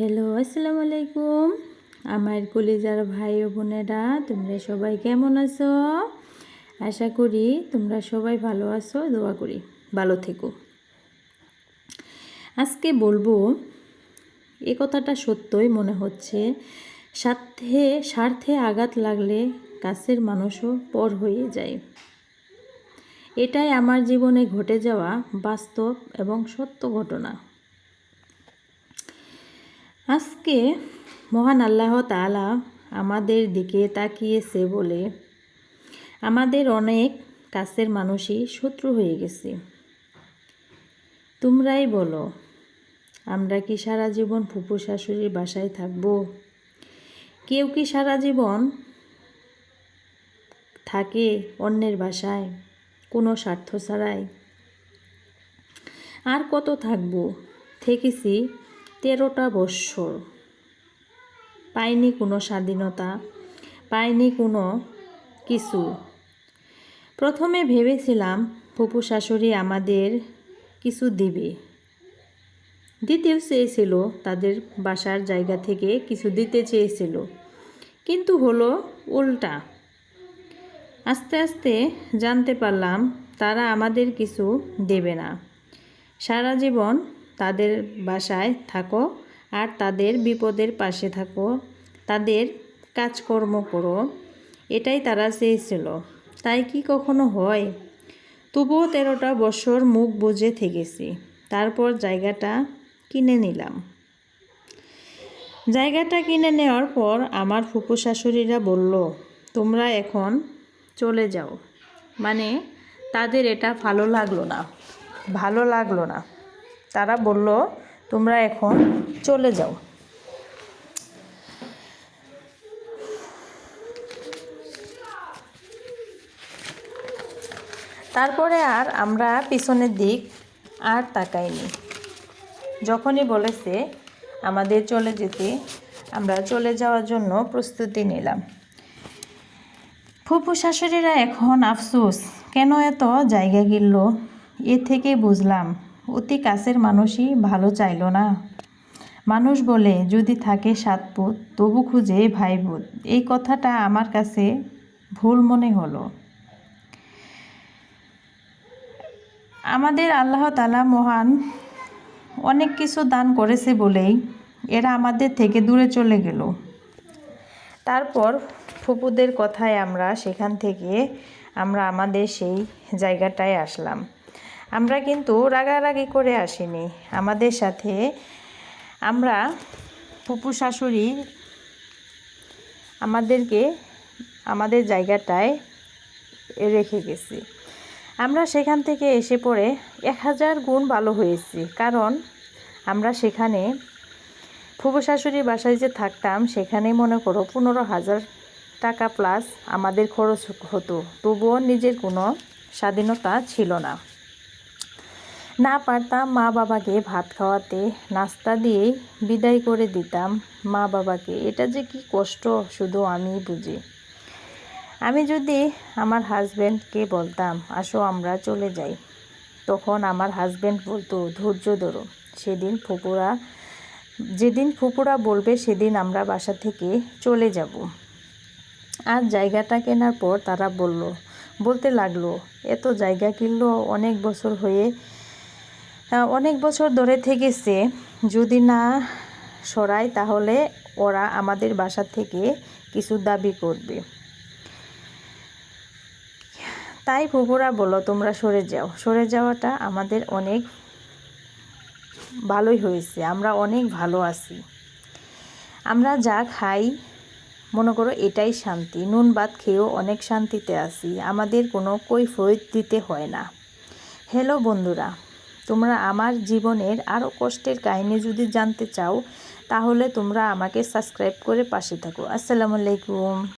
Hello আসসালামু আলাইকুম আমার কলিজার ভাই ও বোনেরা, তোমরা সবাই কেমন আছো? আশা করি তোমরা সবাই ভালো আছো, দোয়া করি, ভালো থেকো। আজকে বলব, এ কথাটা সত্যই মনে হচ্ছে, স্বার্থে স্বার্থে আঘাত লাগলে কাছের মানুষও পর হয়ে যায়। এটাই আমার জীবনে ঘটে যাওয়া বাস্তব এবং সত্য ঘটনা। আজকে মহান আল্লাহ তালা আমাদের দিকে তাকিয়েছে বলে আমাদের অনেক কাছের মানুষই শত্রু হয়ে গেছে। তোমরাই বলো, আমরা কি সারা জীবন ফুপু শাশুড়ির বাসায় থাকব? কেউ কি সারা জীবন থাকে অন্যের বাসায়, কোনো স্বার্থ ছাড়াই? আর কত থাকব, থেকেছি তেরোটা বৎসর। পাইনি কোনো স্বাধীনতা, পাইনি কোনো কিছু। প্রথমে ভেবেছিলাম, ফুপু শাশুড়ি আমাদের কিছু দিবে। দিতেও চেয়েছিল, তাদের বাসার জায়গা থেকে কিছু দিতে চেয়েছিল। কিন্তু হলো উল্টা। আস্তে আস্তে জানতে পারলাম, তারা আমাদের কিছু দেবে না। সারা জীবন তাদের বাসায় থাকো আর তাদের বিপদের পাশে থাকো। তাদের কাজকর্ম করো। এটাই তারা চেয়েছিল। তাই কি কখনো হয়? তবুও তেরোটা বছর মুখ বুঝে থেকেছি। তারপর জায়গাটা কিনে নিলাম। জায়গাটা কিনে নেওয়ার পর আমার ফুপু শাশুড়িরা বলল, তোমরা এখন চলে যাও। মানে তাদের এটা ভালো লাগল না। ভালো লাগল না। তারা বলল, তোমরা এখন চলে যাও। তারপরে আর আমরা পিছনের দিক আর তাকাইনি। যখনই বলেছে, আমাদের চলে যেতে, আমরা চলে যাওয়ার জন্য প্রস্তুতি নিলাম। ফুপু শাশুড়িরা এখন আফসোস, কেন এত জায়গা কিনল এ থেকে বুঝলাম অতি কাছের মানুষই ভালো চাইল না। মানুষ বলে, যদি থাকে সাত পুত, তবু খুঁজে ভাই বোধ এই কথাটা আমার কাছে ভুল মনে হলো। আমাদের আল্লাহ তালা মহান অনেক কিছু দান করেছে বলেই এরা আমাদের থেকে দূরে চলে গেল। তারপর ফুপুদের কথায় আমরা সেখান থেকে আমরা আমাদের সেই জায়গাটায় আসলাম। আমরা কিন্তু রাগারাগি করে আসিনি। আমাদের সাথে আমরা ফুপু শাশুড়ি আমাদেরকে, আমাদের জায়গাটায় রেখে গেছি। আমরা সেখান থেকে এসে পড়ে এক হাজার গুণ ভালো হয়েছি। কারণ আমরা সেখানে ফুপু শাশুড়ির বাসায় যে থাকতাম, সেখানে মনে করো পনেরো হাজার টাকা প্লাস আমাদের খরচ হতো। তবুও নিজের কোনো স্বাধীনতা ছিল না। না পারতাম মা বাবাকে ভাত খাওয়াতে, নাস্তা দিয়েই বিদায় করে দিতাম মা বাবাকে এটা যে কি কষ্ট, শুধু আমি বুঝি। আমি যদি আমার হাজব্যান্ডকে বলতাম, আসো আমরা চলে যাই। তখন আমার হাজব্যান্ড বলতো, ধৈর্য ধরো। সেদিন ফুপুরা, যেদিন ফুপুরা বলবে সেদিন আমরা বাসা থেকে চলে যাব। আর জায়গাটা কেনার পর তারা বলল, বলতে লাগল, এত জায়গা কিনলো, অনেক বছর হয়ে অনেক বছর ধরে থেকেছে। যদি না সরাই তাহলে ওরা আমাদের বাসা থেকে কিছু দাবি করবে। তাই ফুপুরা বলো তোমরা সরে যাও। সরে যাওয়াটা আমাদের অনেক ভালোই হয়েছে। আমরা অনেক ভালো আছি। আমরা যা খাই, মনে করো এটাই শান্তি। নুন ভাত খেয়েও অনেক শান্তিতে আছি। আমাদের কোনো কৈফত দিতে হয় না। হ্যালো বন্ধুরা তোমরা আমার জীবনের আরও কষ্টের কাহিনী যদি জানতে চাও, তাহলে তোমরা আমাকে সাবস্ক্রাইব করে পাশে থাকো। আসসালামু আলাইকুম।